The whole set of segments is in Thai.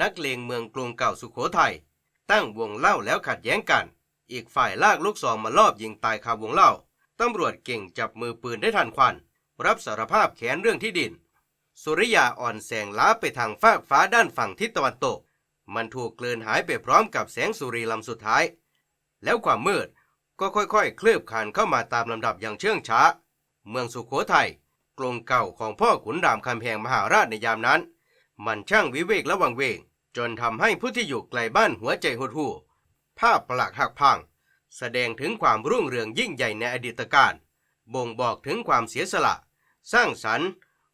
นักเลงเมืองกรุงเก่าสุขโขทัยตั้งวงเล่าแล้วขัดแย้งกัน อีกฝ่ายลากลูกซองมาลอบยิงตายคาวงเล่าตำรวจเก่งจับมือปืนได้ทันควัน รับสารภาพแค้นเรื่องที่ดิน สุริยาอ่อนแสงล้าไปทางฟากฟ้าด้านฝั่งทิศตะวันตก มันถูกกลืนหายไปพร้อมกับแสงสุรีลำสุดท้าย แล้วความมืดก็ค่อยๆ เคลือบคลานเข้ามาตามลำดับอย่างเชื่องช้า เมืองสุโขทัยกรงเก่าของพ่อขุนรามคำแหงมหาราชในยามนั้น มันช่างวิเวกและวังเวง จนทำให้ผู้ที่อยู่ไกลบ้านหัวใจหดหู่ ภาพประหลาดหักพัง แสดงถึงความรุ่งเรืองยิ่งใหญ่ในอดีตการบ่งบอกถึงความเสียสละ สร้างสรรค์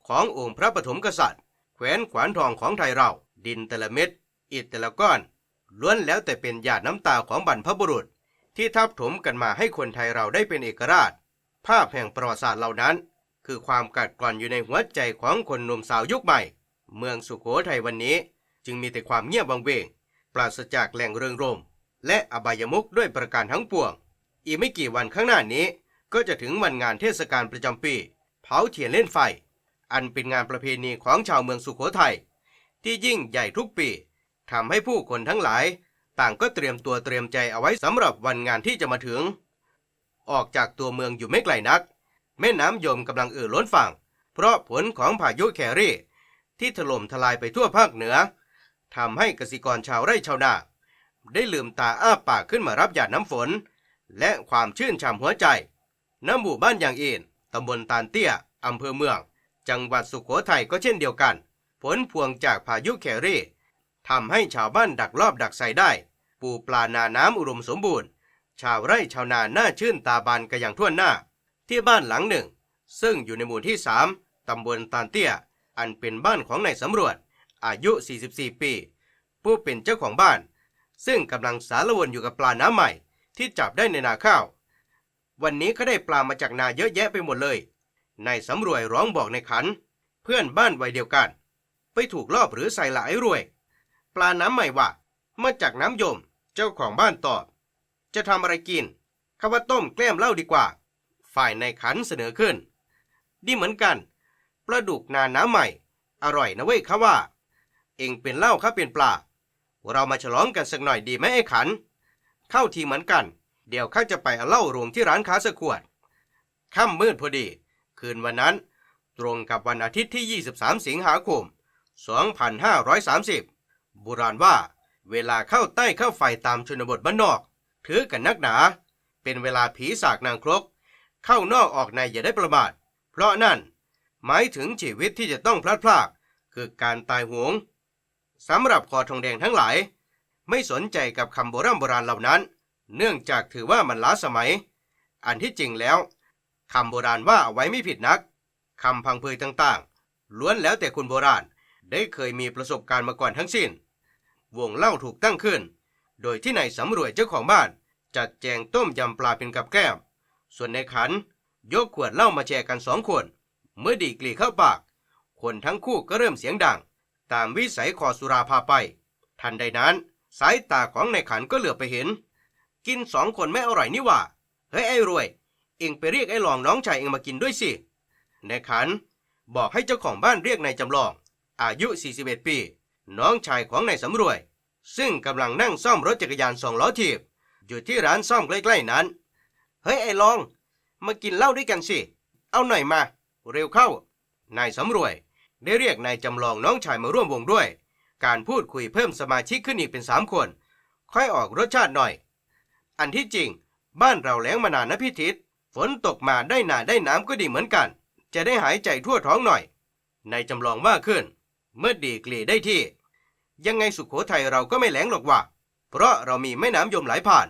ขององค์พระปฐมกษัตริย์ แขวนขวานทองของไทยเรา ดินแต่ละเม็ดอิฐแต่ละก้อน ล้วนแล้วแต่เป็นหยาดน้ำตาของบรรพบุรุษ ที่ทับถมกันมาให้คนไทยเราได้เป็นเอกราช ภาพแห่งประวัติศาสตร์เหล่านั้น คือความกัดกร่อนอยู่ในหัวใจของคนหนุ่มสาวยุคใหม่ เมืองสุโขทัยวันนี้ จึงมีแต่ความเงียบวังเวง ปราศจากแหล่งเริงรม และอบายมุขด้วยประการทั้งปวง อีกไม่กี่วันข้างหน้านี้ ก็จะถึงวันงานเทศกาลประจำปี เผาเทียนเล่นไฟ อันเป็นงานประเพณีของชาวเมืองสุโขทัยที่ยิ่งใหญ่ทุกปีทำให้ผู้คนทั้งหลาย ต่างก็เตรียมตัวเตรียมใจเอาไว้สำหรับวันงานที่จะมาถึง ออกจากตัวเมืองอยู่ไม่ไกลนัก แม่น้ำยมกำลังเอ่อล้นฝั่ง เพราะผลของพายุแครี่ ที่ถล่มทลายไปทั่วภาคเหนือ ทำให้เกษตรกรชาวไร่ชาวนาได้ลืมตาอ้าปากขึ้นมารับหยาดน้ำฝน และความชื่นช่ำหัวใจน้ำหมู่บ้านอย่างเอ็นตำบลตาลเตี้ยอำเภอเมือง จังหวัดสุโขทัยก็เช่นเดียวกัน ผลพวงจากพายุแครี่ทำให้ชาวบ้านดักลอบดักใส่ได้ ปูปลานาน้ำอุดมสมบูรณ์ ชาวไร่ชาวนาหน้าชื่นตาบานกันอย่างทั่วหน้า ที่บ้านหลังหนึ่ง ซึ่งอยู่ในหมู่ที่ 3 ตำบลตาลเตี้ย อันเป็นบ้านของนายสำรวจ อายุ 44 ปี ผู้เป็นเจ้าของบ้าน ซึ่งกำลังสารวนอยู่กับปลาน้ำใหม่ ที่จับได้ในนาข้าว วันนี้เขาได้ปลามาจากนาเยอะแยะไปหมดเลยนายสำรวยร้องบอกในขัน เพื่อนบ้านวัยเดียวกัน ไปถูกลอบหรือใส่ละไอ้รวย ปลาน้ำใหม่ว่ามาจากน้ำยม เจ้าของบ้านตอบ จะทำอะไรกินข้าว่าต้มแกล้มเหล้าดีกว่า ฝ่ายในขันเสนอขึ้น ดีเหมือนกันปลาดุกนาน้ำใหม่ อร่อยนะเว้ยข้าว่า เองเป็นเหล้าข้าเป็นปลา เรามาฉลองกันสักหน่อยดีไหมไอ้ขัน เข้าทีเหมือนกัน เดี๋ยวข้าจะไปเอาเหล้ารวมที่ร้านค้าสักขวด ค่ำมืดพอดี คืนวันนั้น ตรงกับวันอาทิตย์ที่ 23 สิงหาคม 2530โบราณว่า เวลาเข้าใต้เข้าไฟตามชนบทบ้านนอก ถือกันนักหนา เป็นเวลาผีสากนางครก เข้านอกออกในอย่าได้ประมาท เพราะนั่น หมายถึงชีวิตที่จะต้องพลัดพราก คือการตายหวง สำหรับคอทองแดงทั้งหลาย ไม่สนใจกับคำโบราณโบราณเหล่านั้น เนื่องจากถือว่ามันล้าสมัย อันที่จริงแล้วคำโบราณว่าเอาไว้ไม่ผิดนักคำพังเพยต่างๆ ล้วนแล้วแต่คนโบราณได้เคยมีประสบการณ์มาก่อนทั้งสิ้น วงเล่าถูกตั้งขึ้น โดยที่นายสำรวยเจ้าของบ้าน จัดแจงต้มยำปลาเป็นกับแก้ม ส่วนในขันยกขวดเหล้ามาแชร์กันสองขวดเมื่อดีกลีเข้าปาก คนทั้งคู่ก็เริ่มเสียงดัง ตามวิสัยขอสุราพาไป ทันใดนั้น สายตาของนายขันก็เหลือบไปเห็น กินสองคนไม่อร่อยนี่ว่าเฮ้ยไอ้รวย เองไปเรียกไอ้หลองน้องชายเองมากินด้วยสินายขัน บอกให้เจ้าของบ้านเรียกนายจำลอง อายุ 41 ปี น้องชายของนายสำรวย ซึ่งกำลังนั่งซ่อมรถจักรยานสองล้อถีบ อยู่ที่ร้านซ่อมใกล้ๆนั้น เฮ้ยไอ้ลอง มากินเหล้าด้วยกันสิ เอาหน่อยมา เร็วเข้านายสำรวย ได้เรียกนายจำลองน้องชายมาร่วมวงด้วย การพูดคุยเพิ่มสมาชิกขึ้นอีกเป็นสามคน ค่อยออกรสชาติหน่อย อันที่จริง บ้านเราแล้งมานานนะพี่ทิศฝนตกมาได้หนาได้น้ำก็ดีเหมือนกัน จะได้หายใจทั่วท้องหน่อยนายจำลองว่าขึ้น เมื่อดีกลีได้ที่ ยังไงสุขโขทัยเราก็ไม่แหลงหรอกว่าเพราะเรามีแม่น้ำยมไหลผ่าน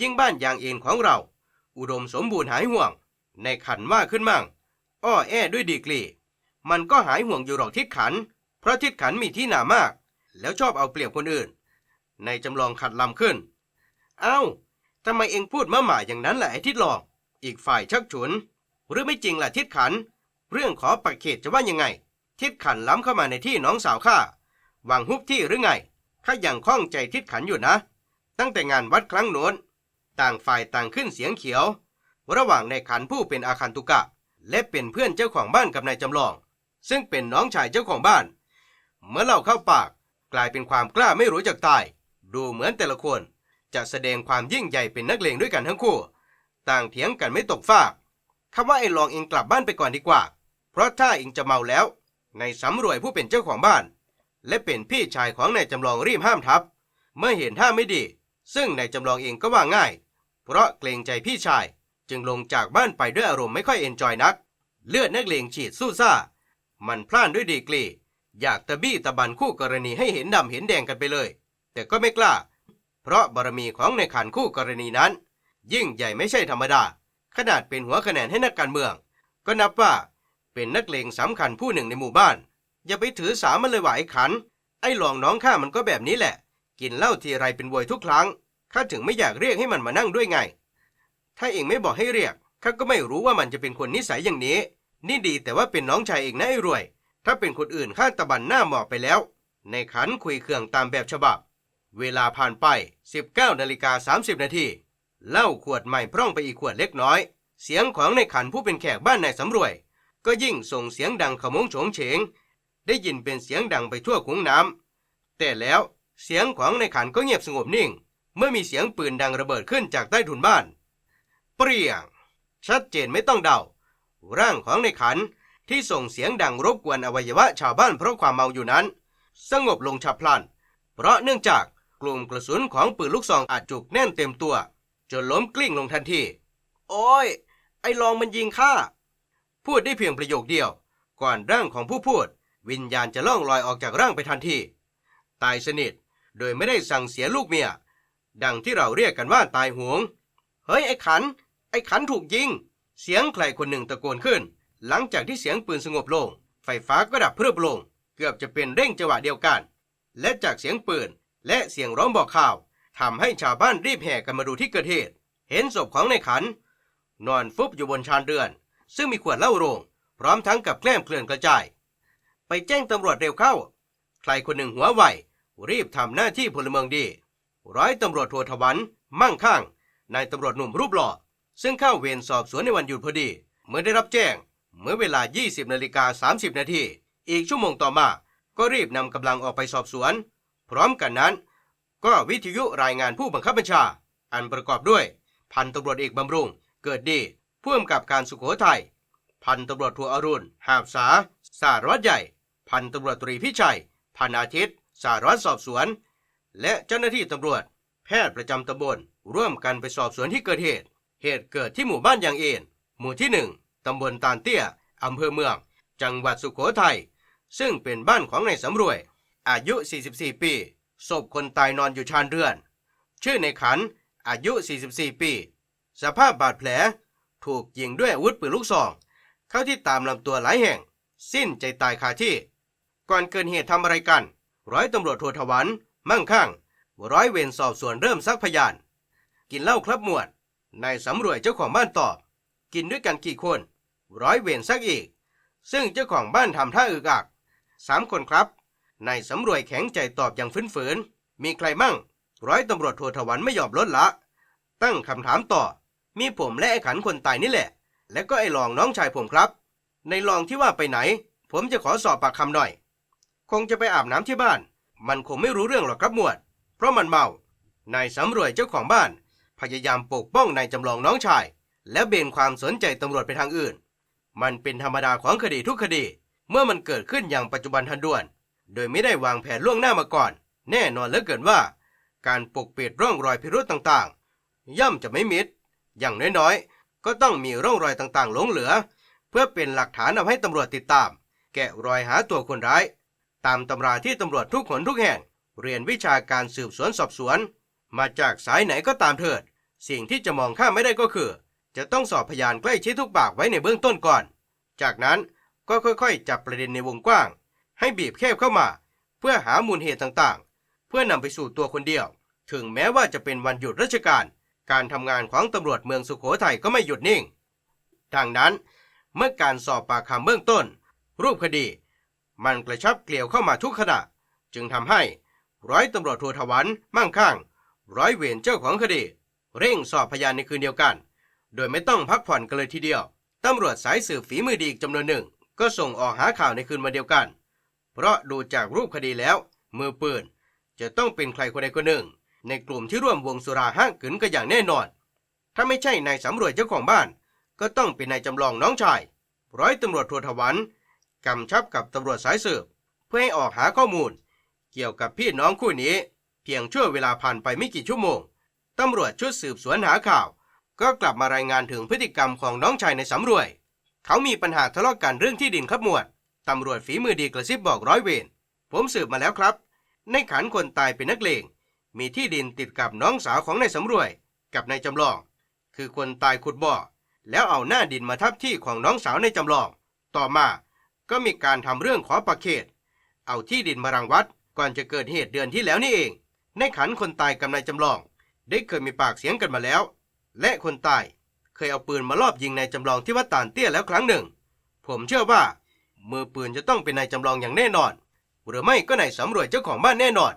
ยิ่งบ้านยางเอ็นของเรา อุดมสมบูรณ์หายห่วง ในขันว่าขึ้นมั่ง อ้อแอด้วยดีกลี มันก็หายห่วงอยู่หรอกทิศขัน เพราะทิศขันมีที่หนามาก แล้วชอบเอาเปรียบคนอื่น ในายจำลองขัดลำขึ้น เอ้าทำไมเองพูดมาหมาอย่างนั้นแหละไอ้ทิศหลอก อีกฝ่ายชักฉุน หรือไม่จริงล่ะทิศขัน เรื่องขอปักเขตจะว่ายังไง ทิศขันล้ำเข้ามาในที่น้องสาวข้าหวังฮุบที่หรือไงข้ายังข้องใจทิศขันอยู่นะ ตั้งแต่งานวัดครั้งโน้น ต่างฝ่ายต่างขึ้นเสียงเขียว ระหว่างนายขันผู้เป็นอาคันตุกะ และเป็นเพื่อนเจ้าของบ้านกับนายจำลอง ซึ่งเป็นน้องชายเจ้าของบ้าน เมื่อเล่าเข้าปากกลายเป็นความกล้าไม่รู้จักตาย ดูเหมือนแต่ละคน จะแสดงความยิ่งใหญ่เป็นนักเลงด้วยกันทั้งคู่ ต่างเถียงกันไม่ตกฟากคำว่าไอ้ลองเองกลับบ้านไปก่อนดีกว่า เพราะถ้าเองจะเมาแล้ว ในสำรวยผู้เป็นเจ้าของบ้าน และเป็นพี่ชายของนายจำลองรีบห้ามทับ เมื่อเห็นท่าไม่ดี ซึ่งนายจำลองเองก็ว่าง่าย เพราะเกรงใจพี่ชาย จึงลงจากบ้านไปด้วยอารมณ์ไม่ค่อยเอนจอยนัก เลือดนักเลงฉีดสู้ซ่า มันพล่านด้วยดีกรี อยากตะบี้ตะบันคู่กรณีให้เห็นดำเห็นแดงกันไปเลย แต่ก็ไม่กล้า เพราะบารมีของในขันคู่กรณีนั้น ยิ่งใหญ่ไม่ใช่ธรรมดา ขนาดเป็นหัวคะแนนให้นักการเมือง ก็นับว่า เป็นนักเลงสำคัญผู้หนึ่งในหมู่บ้าน อย่าไปถือสามันเลยว่าไอ้ขัน ไอ้หลองน้องข้ามันก็แบบนี้แหละ กินเหล้าทีไรเป็นวยทุกครั้งข้าถึงไม่อยากเรียกให้มันมานั่งด้วยไง ถ้าเองไม่บอกให้เรียกข้าก็ไม่รู้ว่ามันจะเป็นคนนิสัยอย่างนี้ นี่ดีแต่ว่าเป็นน้องชายเองนะไอ้รวย ถ้าเป็นคนอื่นข้าตะบันหน้าหมอไปแล้ว ในขันคุยเครื่องตามแบบฉบับ เวลาผ่านไป 19นาฬิกา30 นาทีเหล้าขวดใหม่พร่องไปอีกขวดเล็กน้อย เสียงของในขันผู้เป็นแขกบ้านนายสำรวย ก็ยิ่งส่งเสียงดังขโมงโฉงเฉง ได้ยินเป็นเสียงดังไปทั่วคุ้งน้ำแต่แล้วเสียงของในขันก็เงียบสงบนิ่ง เมื่อมีเสียงปืนดังระเบิดขึ้นจากใต้ถุนบ้าน เปรี้ยง ชัดเจนไม่ต้องเดา ร่างของในขันที่ส่งเสียงดังรบกวนอวัยวะชาวบ้านเพราะความเมาอยู่นั้น สงบลงฉับพลัน เพราะเนื่องจากกลุ่มกระสุนของปืนลูกซองอาจจุกแน่นเต็มตัว จนล้มกลิ้งลงทันที โอ้ย ไอ้ลองมันยิงข้า พูดได้เพียงประโยคเดียว ก่อนร่างของผู้พูด วิญญาณจะล่องลอยออกจากร่างไปทันที ตายสนิท โดยไม่ได้สั่งเสียลูกเมีย ดังที่เราเรียกกันว่าตายหวง เฮ้ยไอ้ขัน ไอ้ขันถูกยิง เสียงใครคนหนึ่งตะโกนขึ้น หลังจากที่เสียงปืนสงบลง ไฟฟ้าก็ดับเพรืบลง เกือบจะเป็นเร่งจังหวะเดียวกัน และจากเสียงปืนและเสียงร้องบอกข่าวทำให้ชาวบ้านรีบแห่กันมาดูที่เกิดเหตุ เห็นศพของนายขัน นอนฟุบอยู่บนชานเรือน ซึ่งมีขวดเหล้าโรง พร้อมทั้งกับแกล้มเกลื่อนกระจาย ไปแจ้งตำรวจเร็วเข้า ใครคนหนึ่งหัวไวรีบทำหน้าที่พลเมืองดี ร้อยตำรวจโททวัน มั่งคั่งนายตำรวจหนุ่มรูปหล่อ ซึ่งเข้าเวรสอบสวนในวันหยุดพอดี เมื่อได้รับแจ้ง เมื่อเวลา 20นาฬิกา30 นาที อีกชั่วโมงต่อมา ก็รีบนำกำลังออกไปสอบสวน พร้อมกันนั้น ก็วิทยุรายงานผู้บังคับบัญชา อันประกอบด้วย พันตำรวจเอกบำรุง เกิดดีผู้กำกับการสุโขทัย พันตำรวจโทอรุณ หาบสา สารวัตรใหญ่ พันตำรวจตรีพิชัย พันอาทิตย์ สารวัตรสอบสวน และเจ้าหน้าที่ตำรวจ แพทย์ประจำตำบลร่วมกันไปสอบสวนที่เกิดเหตุ เหตุเกิดที่หมู่บ้านยางเอ็นหมู่ที่หนึ่งตำบลตาลเตี้ยอำเภอเมือง จังหวัดสุโขทัย ซึ่งเป็นบ้านของนายสำรวย อายุ 44 ปี ศพคนตายนอนอยู่ชานเรือน ชื่อในขัน อายุ 44 ปี สภาพบาดแผล ถูกยิงด้วยอาวุธปืนลูกซอง เข้าที่ตามลำตัวหลายแห่ง สิ้นใจตายคาที่ ก่อนเกิดเหตุทำอะไรกัน ร้อยตำรวจโททวัน มั่งคั่ง ร้อยเวรสอบสวนเริ่มซักพยาน กินเหล้าครับหมวด นายสำรวยเจ้าของบ้านตอบ กินด้วยกันกี่คน ร้อยเวรซักอีก ซึ่งเจ้าของบ้านทำท่าอึกอักสามคนครับ นายสำรวยแข็งใจตอบอย่างฝืนๆ มีใครมั่ง ร้อยตำรวจโททวันไม่ยอมลดละ ตั้งคำถามต่อ มีผมและไอ้ขันคนตายนี่แหละ และก็ไอ้ลองน้องชายผมครับ ในลองที่ว่าไปไหน ผมจะขอสอบปากคำหน่อย คงจะไปอาบน้ำที่บ้าน มันคงไม่รู้เรื่องหรอกครับหมวด เพราะมันเมา นายสำรวยเจ้าของบ้าน พยายามปกป้องนายจำลองน้องชาย และเบนความสนใจตำรวจไปทางอื่น มันเป็นธรรมดาของคดีทุกคดี เมื่อมันเกิดขึ้นอย่างปัจจุบันทันด่วน โดยไม่ได้วางแผนล่วงหน้ามาก่อน แน่นอนเหลือเกินว่า การปกปิดร่องรอยพิรุธต่างๆ ย่อมจะไม่มิด อย่างน้อยๆ ก็ต้องมีร่องรอยต่างๆ หลงเหลือ เพื่อเป็นหลักฐานเอาให้ตำรวจติดตาม แกะรอยหาตัวคนร้าย ตามตำราที่ตำรวจทุกคนทุกแห่ง เรียนวิชาการสืบสวนสอบสวน มาจากสายไหนก็ตามเถิด สิ่งที่จะมองข้ามไม่ได้ก็คือ จะต้องสอบพยานใกล้ชิดทุกปากไว้ในเบื้องต้นก่อน จากนั้นก็ค่อยๆ จับประเด็นในวงกว้าง ให้บีบแคบเข้ามา เพื่อหามูลเหตุต่างๆ เพื่อนำไปสู่ตัวคนเดียว ถึงแม้ว่าจะเป็นวันหยุดราชการ การทำงานของตำรวจเมืองสุโขทัยก็ไม่หยุดนิ่ง ดังนั้น เมื่อการสอบปากคำเบื้องต้น รูปคดี มันกระชับเกลียวเข้ามาทุกขณะ จึงทำให้ร้อยตำรวจโททวันมั่งคั่งร้อยเวรเจ้าของคดี เร่งสอบพยานในคืนเดียวกัน โดยไม่ต้องพักผ่อนกันเลยทีเดียวตำรวจสายสืบฝีมือดีอีกจำนวนหนึ่ง ก็ส่งออกหาข่าวในคืนวันเดียวกัน เพราะดูจากรูปคดีแล้ว มือปืน จะต้องเป็นใครคนใดคนหนึ่ง ในกลุ่มที่ร่วมวงสุราห้างกึนกันอย่างแน่นอน ถ้าไม่ใช่นายสำรวจเจ้าของบ้าน ก็ต้องเป็นนายจำลองน้องชาย ร้อยตำรวจโททวันกำชับกับตำรวจสายสืบ เพื่อให้ออกหาข้อมูล เกี่ยวกับพี่น้องคู่นี้ เพียงชั่วเวลาผ่านไปไม่กี่ชั่วโมง ตำรวจชุดสืบสวนหาข่าว ก็กลับมารายงานถึงพฤติกรรมของน้องชายในสำรวย เขามีปัญหาทะเลาะกันเรื่องที่ดินครับหมวด ตำรวจฝีมือดีกระซิบบอกร้อยเวร ผมสืบมาแล้วครับ ในขันคนตายเป็นนักเลง มีที่ดินติดกับน้องสาวของนายสำรวย กับนายจำลอง คือคนตายขุดบ่อ แล้วเอาหน้าดินมาทับที่ของน้องสาวในายจำลอง ต่อมา ก็มีการทำเรื่องขอประเขต เอาที่ดินมารังวัด ก่อนจะเกิดเหตุเดือนที่แล้วนี่เอง ในขันคนตายกับนายจำลอง ได้เคยมีปากเสียงกันมาแล้ว และคนตายเคยเอาปืนมาลอบยิงนายจำลองที่วัดตานเตี้ยแล้วครั้งหนึ่ง ผมเชื่อว่า มือปืนจะต้องเป็นนายจำลองอย่างแน่นอน หรือไม่ก็นายสำรวจเจ้าของบ้านแน่นอน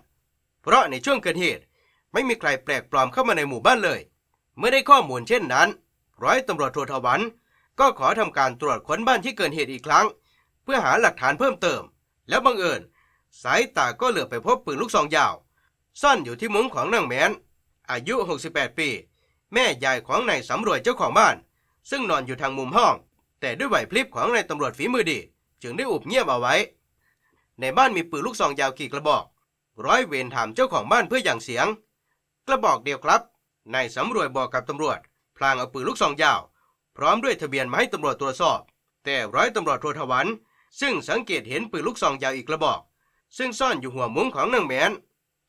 เพราะในช่วงเกิดเหตุ ไม่มีใครแปลกปลอมเข้ามาในหมู่บ้านเลย เมื่อได้ข้อมูลเช่นนั้น ร้อยตำรวจโททวันก็ขอทำการตรวจค้นบ้านที่เกิดเหตุอีกครั้ง เพื่อหาหลักฐานเพิ่มเติม แล้วบังเอิญสายตาก็เหลือไปพบปืนลูกซองยาว ซ่อนอยู่ที่มุ้งของนางแมน อายุ 68 ปี แม่ยายของนายสำรวจเจ้าของบ้าน ซึ่งนอนอยู่ทางมุมห้อง แต่ด้วยไหวพริบของนายตำรวจฝีมือดี จึงได้อุบเงียบเอาไว้ ในบ้านมีปืนลูกซองยาวกี่กระบอก ร้อยเวรถามเจ้าของบ้านเพื่ออย่างเสียง กระบอกเดียวครับนายสำรวจบอกกับตำรวจ พลางเอาปืนลูกซองยาว พร้อมด้วยทะเบียนมาให้ตำรวจตรวจสอบ แต่ร้อยตำรวจโททวันซึ่งสังเกตเห็นปืนลูกซองยาวอีกกระบอก ซึ่งซ่อนอยู่หัวมุ้งของนางแมน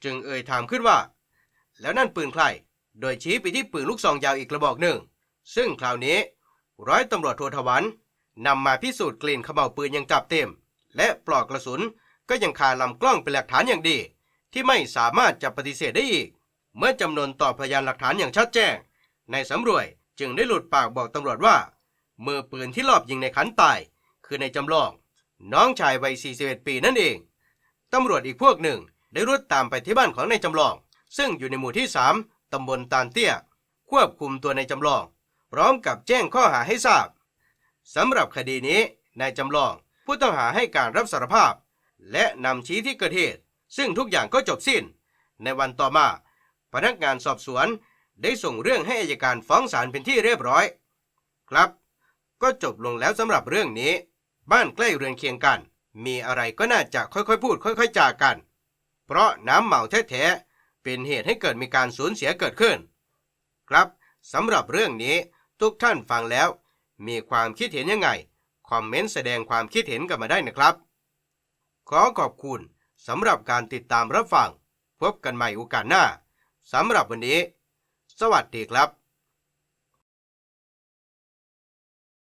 จึงเอ่ยถามขึ้นว่า แล้วนั่นปืนใคร โดยชี้ไปที่ปืนลูกซองยาวอีกกระบอกหนึ่ง ซึ่งคราวนี้ ร้อยตำรวจโททวันนำมาพิสูจน์กลิ่นขม่าวปืนยังจับเต็ม และปลอกกระสุนก็ยังคาลำกล้องเป็นหลักฐานอย่างดี ที่ไม่สามารถจะปฏิเสธได้อีก เมื่อจำนวนต่อพยานหลักฐานอย่างชัดแจ้งในสำรวยจึงได้หลุดปากบอกตำรวจว่ามือปืนที่ลอบยิงในขันตาย คือในจำลอง น้องชายวัย41ปีนั่นเอง ตำรวจอีกพวกหนึ่งได้รุดตามไปที่บ้านของนายจำลอง ซึ่งอยู่ในหมู่ที่ 3 ตำบลตาลเตี้ย ควบคุมตัวนายจำลอง พร้อมกับแจ้งข้อหาให้ทราบสำหรับคดีนี้นายจำลองผู้ต้องหาให้การรับสารภาพ และนำชี้ที่เกิดเหตุ ซึ่งทุกอย่างก็จบสิ้น ในวันต่อมา พนักงานสอบสวนได้ส่งเรื่องให้อายการฟ้องศาลเป็นที่เรียบร้อย ครับ ก็จบลงแล้วสำหรับเรื่องนี้ บ้านใกล้เรือนเคียงกัน มีอะไรก็น่าจะค่อยๆ พูด ค่อย ๆจากัน เพราะน้ำเมาแท้ๆ เป็นเหตุให้เกิดมีการสูญเสียเกิดขึ้น ครับสำหรับเรื่องนี้ทุกท่านฟังแล้ว มีความคิดเห็นยังไง คอมเมนต์แสดงความคิดเห็นกันมาได้นะครับ ขอขอบคุณสำหรับการติดตามรับฟัง พบกันใหม่โอกาสหน้าสำหรับวันนี้ สวัสดีครับ